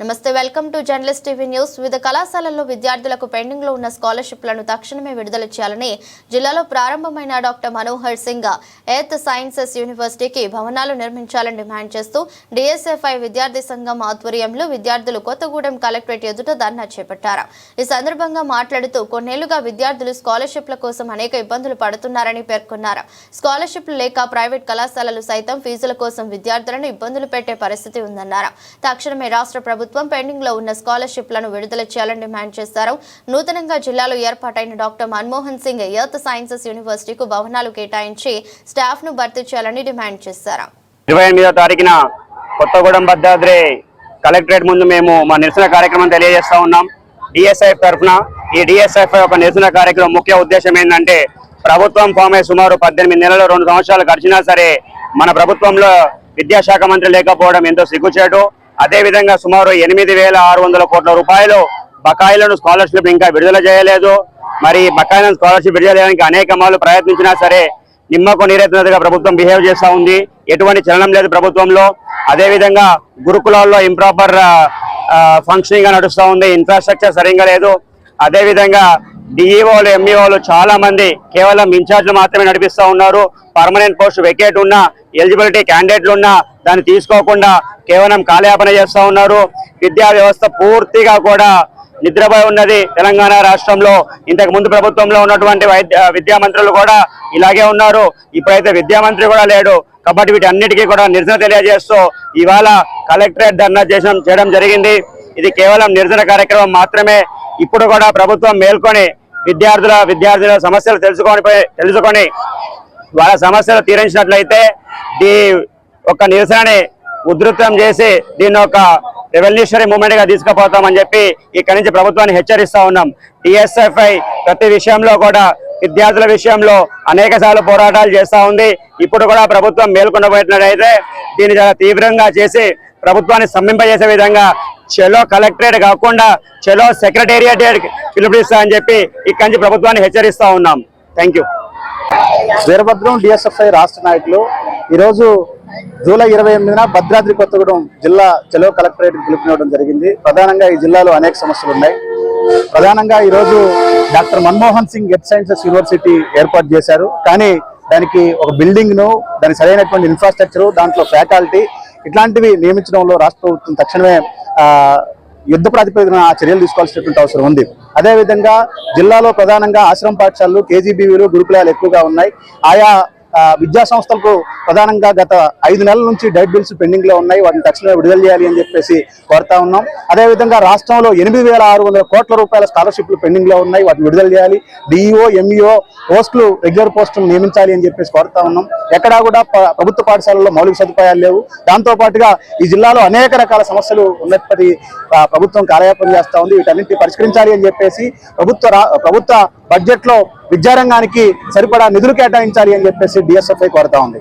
Namaste welcome to journalist TV news. వివిధ కళాశాలల్లో విద్యార్థులకు పెండింగ్లో ఉన్న స్కాలర్షిప్లను తక్షణమే విడుదల చేయాలని జిల్లాలో ప్రారంభమైన doctor Manohar Singh earth sciences యూనివర్సిటీకి భవనాలు నిర్మించాలని డిమాండ్ చేస్తూ డిఎస్ఎఫ్ఐ విద్యార్థి సంఘం ఆధ్వర్యంలో విద్యార్థులు కొత్తగూడెం కలెక్టరేట్ ఎదుట ధర్నా చేపట్టారు. ఈ సందర్భంగా మాట్లాడుతూ కొన్నేళ్ళుగా విద్యార్థులు స్కాలర్షిప్ల కోసం అనేక ఇబ్బందులు పడుతున్నారని పేర్కొన్నారు. స్కాలర్షిప్లు లేక ప్రైవేట్ కళాశాలలు సైతం ఫీజుల కోసం విద్యార్థులను ఇబ్బందులు పెట్టే పరిస్థితి ఉందన్నారు. తక్షణమే రాష్ట్ర ప్రభుత్వం పెండింగ్లో ఉన్న స్కాలర్షిప్లను విడుదల చేయాలని డిమాండ్ చేశారు. నూతనంగా జిల్లాలో ఏర్పాటైన doctor Manmohan Singh earth sciences యూనివర్సిటీకు భవనాలు కేటాయించి స్టాఫ్ను భర్తీ చేయాలని డిమాండ్ చేశారు. ఇరవై ఎనిమిదో తారీఖున కొత్తగూడెం భద్రాద్రి కలెక్టరేట్ ముందు మేము మా నిరసన కార్యక్రమం తెలియజేస్తా ఉన్నాం. డిఎస్ఐఎఫ్ తరఫున ఈ డిఎస్ఐఎఫ్ యొక్క నిరసన కార్యక్రమం ముఖ్య ఉద్దేశం ఏంటంటే ప్రభుత్వం ఫామ్ సుమారు పద్దెనిమిది నెలలు రెండు సంవత్సరాలు గడిచినా సరే మన ప్రభుత్వంలో విద్యాశాఖ మంత్రి లేకపోవడం ఎంతో సిగ్గుచేటు. అదేవిధంగా సుమారు ఎనిమిది వేల ఆరు వందల కోట్ల రూపాయలు బకాయిలను స్కాలర్షిప్ ఇంకా విడుదల చేయలేదు. మరి బకాయిలను స్కాలర్షిప్ విడుదల చేయడానికి అనేక మార్లు ప్రయత్నించినా సరే నిమ్మకు నీరెత్తినట్టుగా ప్రభుత్వం బిహేవ్ చేస్తూ ఉంది. ఎటువంటి చలనం లేదు ప్రభుత్వంలో. అదేవిధంగా గురుకులాల్లో ఇంప్రాపర్ ఫంక్షనింగ్గా నడుస్తూ ఉంది. ఇన్ఫ్రాస్ట్రక్చర్ సరిగ్గా లేదు. అదేవిధంగా డిఈఓలు ఎంఈఓలు చాలా మంది కేవలం ఇన్ఛార్జ్లు మాత్రమే నడిపిస్తూ ఉన్నారు. పర్మనెంట్ పోస్ట్ వెకేట్ ఉన్నా ఎలిజిబిలిటీ క్యాండిడేట్లు ఉన్నా దాన్ని తీసుకోకుండా కేవలం కాలయాపన చేస్తూ ఉన్నారు. విద్యా వ్యవస్థ పూర్తిగా కూడా నిద్రపోయి ఉన్నది తెలంగాణ రాష్ట్రంలో. ఇంతకు ముందు ప్రభుత్వంలో ఉన్నటువంటి వైద్య విద్యా మంత్రులు కూడా ఇలాగే ఉన్నారు. ఇప్పుడైతే విద్యా మంత్రి కూడా లేడు. కాబట్టి వీటన్నిటికీ కూడా నిరసన తెలియజేస్తూ ఇవాళ కలెక్టరేట్ ధర్నా చేసిన చేయడం జరిగింది. ఇది కేవలం నిరసన కార్యక్రమం మాత్రమే. ఇప్పుడు కూడా ప్రభుత్వం మేల్కొని విద్యార్థుల విద్యార్థుల సమస్యలు తెలుసుకొని తెలుసుకొని వాళ్ళ సమస్యలు తీరించినట్లయితే దీ ఒక నిరసనని ఉధృతం చేసి దీన్ని ఒక రెవల్యూషనరీ మూమెంట్గా తీసుకుపోతామని చెప్పి ఇక్కడి నుంచి ప్రభుత్వాన్ని హెచ్చరిస్తా ఉన్నాం. టీఎస్ఎఫ్ఐ ప్రతి విషయంలో కూడా విద్యార్థుల విషయంలో అనేక సార్లు పోరాటాలు చేస్తూ ఉంది. ఇప్పుడు కూడా ప్రభుత్వం మేల్కొండబోయినట్లయితే దీన్ని చాలా తీవ్రంగా చేసి ప్రభుత్వాన్ని స్తంభింపజేసే విధంగా చెలో కలెక్టరేట్ కాకుండా చెలో సెక్రటేరియట్ పిలుపునిస్తా అని చెప్పి ఇక్కడి నుంచి ప్రభుత్వాన్ని హెచ్చరిస్తూ ఉన్నాం. థ్యాంక్ యూ వీరభద్రం డిఎస్ఎఫ్ఐ రాష్ట్ర నాయకులు ఈరోజు జూలై ఇరవై ఎనిమిదిన భద్రాద్రి కొత్తగూడెం జిల్లా చెలో కలెక్టరేట్ పిలుపునివ్వడం జరిగింది. ప్రధానంగా ఈ జిల్లాలో అనేక సమస్యలు ఉన్నాయి. ప్రధానంగా ఈరోజు doctor Manmohan Singh earth sciences university ఏర్పాటు చేశారు. కానీ దానికి ఒక బిల్డింగ్ను దానికి సరైనటువంటి ఇన్ఫ్రాస్ట్రక్చర్ దాంట్లో ఫ్యాకల్టీ ఇట్లాంటివి నియమించడంలో రాష్ట్ర ప్రభుత్వం తక్షణమే యుద్ధ ప్రాతిపదికన ఆ చర్యలు తీసుకోవాల్సినటువంటి అవసరం ఉంది. అదేవిధంగా జిల్లాలో ప్రధానంగా ఆశ్రమ పాఠశాలలు కేజీబీవీలు గురుకులాలు ఎక్కువగా ఉన్నాయి. ఆయా విద్యా సంస్థలకు ప్రధానంగా గత ఐదు నెలల నుంచి డైట్ బిల్స్ పెండింగ్లో ఉన్నాయి. వాటిని తక్షణమే విడుదల చేయాలి అని చెప్పేసి కోరుతా ఉన్నాం. అదేవిధంగా రాష్ట్రంలో ఎనిమిది వేల ఆరు వందల కోట్ల రూపాయల స్కాలర్షిప్లు పెండింగ్లో ఉన్నాయి. వాటిని విడుదల చేయాలి. డిఈఓ ఎంఈఓ పోస్టులు రెగ్యులర్ పోస్టులు నియమించాలి అని చెప్పేసి కోరుతా ఉన్నాం. ఎక్కడా కూడా ప్రభుత్వ పాఠశాలల్లో మౌలిక సదుపాయాలు లేవు. దాంతో పాటుగా ఈ జిల్లాలో అనేక రకాల సమస్యలు ఉన్నప్పటి ప్రభుత్వం కార్యాపన చేస్తూ ఉంది. వీటన్నింటినీ పరిష్కరించాలి అని చెప్పేసి ప్రభుత్వ రా- ప్రభుత్వ బడ్జెట్లో విద్యారంగానికి సరిపడా నిధులు కేటాయించాలి అని చెప్పేసి డిఎస్ఎఫ్ఐ కోరుతా ఉంది.